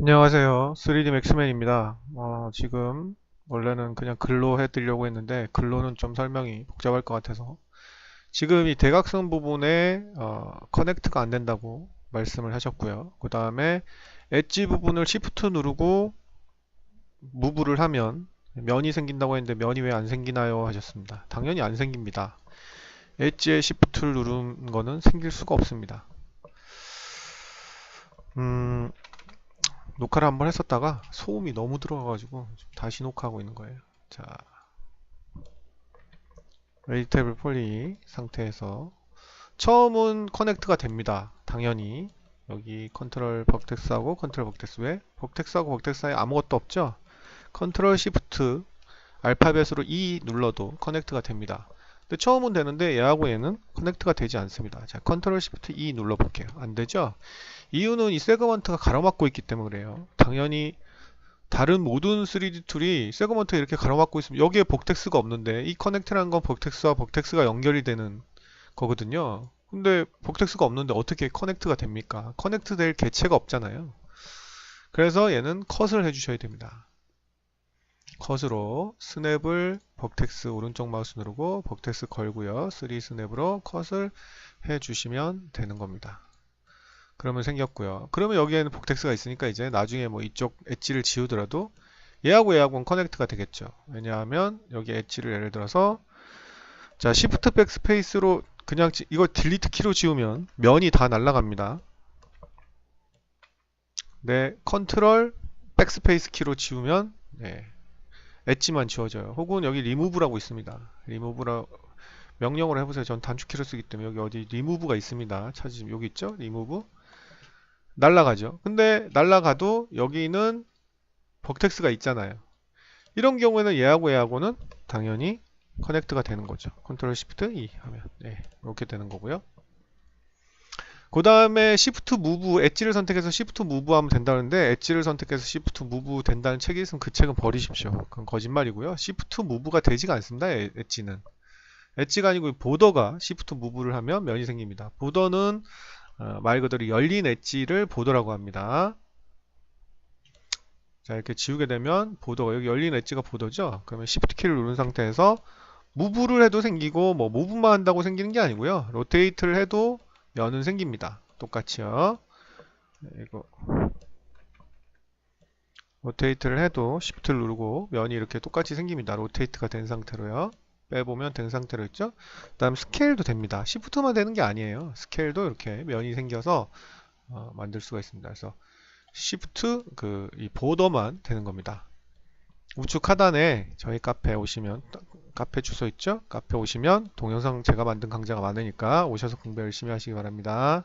안녕하세요. 3D 맥스맨입니다. 어, 지금 원래는 그냥 글로 해드리려고 했는데 글로는 좀 설명이 복잡할 것 같아서 지금 이 대각선 부분에 어, 커넥트가 안 된다고 말씀을 하셨고요. 그 다음에 엣지 부분을 Shift 누르고 무브를 하면 면이 생긴다고 했는데 면이 왜 안 생기나요? 하셨습니다. 당연히 안 생깁니다. 엣지에 Shift를 누른 거는 생길 수가 없습니다. 음, 녹화를 한번 했었다가 소음이 너무 들어가가지고 다시 녹화하고 있는 거예요. 자, 웨이테이블 폴리 상태에서 처음은 커넥트가 됩니다. 당연히 여기 컨트롤 버텍스하고 컨트롤 버텍스 왜? 버텍스하고 버텍스 사이에 아무것도 없죠? 컨트롤 시프트 알파벳으로 E 눌러도 커넥트가 됩니다. 근데 처음은 되는데 얘하고 얘는 커넥트가 되지 않습니다. 자, 컨트롤 시프트 E 눌러 볼게요. 안 되죠? 이유는 이 세그먼트가 가로막고 있기 때문에 그래요. 당연히 다른 모든 3D 툴이 세그먼트 이렇게 가로막고 있으면 여기에 복텍스가 없는데 이 커넥트라는 건 복텍스와 복텍스가 연결이 되는 거거든요. 근데 복텍스가 없는데 어떻게 커넥트가 됩니까? 커넥트 될 개체가 없잖아요. 그래서 얘는 컷을 해주셔야 됩니다. 컷으로 스냅을 버텍스 오른쪽 마우스 누르고 버텍스 걸고요. 3 스냅으로 컷을 해주시면 되는 겁니다. 그러면 생겼고요. 그러면 여기에는 복텍스가 있으니까 이제 나중에 뭐 이쪽 엣지를 지우더라도 얘하고 얘하고는 커넥트가 되겠죠. 왜냐하면 여기 엣지를 예를 들어서 자 시프트 백스페이스로 그냥 지, 이거 딜리트 키로 지우면 면이 다 날아갑니다. 네, 컨트롤 백스페이스 키로 지우면 네, 엣지만 지워져요. 혹은 여기 리무브라고 있습니다. 리무브라 명령으로 해보세요. 전 단축키로 쓰기 때문에 여기 어디 리무브가 있습니다. 찾으시면 여기 있죠? 리무브 날라가죠. 근데 날라가도 여기는 버텍스가 있잖아요. 이런 경우에는 얘하고 얘하고는 당연히 커넥트가 되는 거죠. 컨트롤 시프트 E 하면 네, 이렇게 되는 거고요. 그 다음에 시프트 무브 엣지를 선택해서 시프트 무브 하면 된다는데 엣지를 선택해서 시프트 무브 된다는 책이 있으면 그 책은 버리십시오. 그건 거짓말이고요. 시프트 무브가 되지가 않습니다. 엣지는 엣지가 아니고 보더가 시프트 무브를 하면 면이 생깁니다. 보더는 어, 말 그대로 열린 엣지를 보더라고 합니다. 자 이렇게 지우게 되면 보더가 여기 열린 엣지가 보더죠. 그러면 Shift 키를 누른 상태에서 무브를 해도 생기고 뭐 무브만 한다고 생기는 게 아니고요. 로테이트를 해도 면은 생깁니다. 똑같이요. 네, 이거 로테이트를 해도 Shift를 누르고 면이 이렇게 똑같이 생깁니다. 로테이트가 된 상태로요. 빼보면 된 상태로 있죠. 그 다음 스케일도 됩니다. 시프트만 되는 게 아니에요. 스케일도 이렇게 면이 생겨서 어, 만들 수가 있습니다. 그래서 시프트 그이 보더만 되는 겁니다. 우측 하단에 저희 카페 오시면 카페 주소 있죠? 카페 오시면 동영상 제가 만든 강좌가 많으니까 오셔서 공부 열심히 하시기 바랍니다.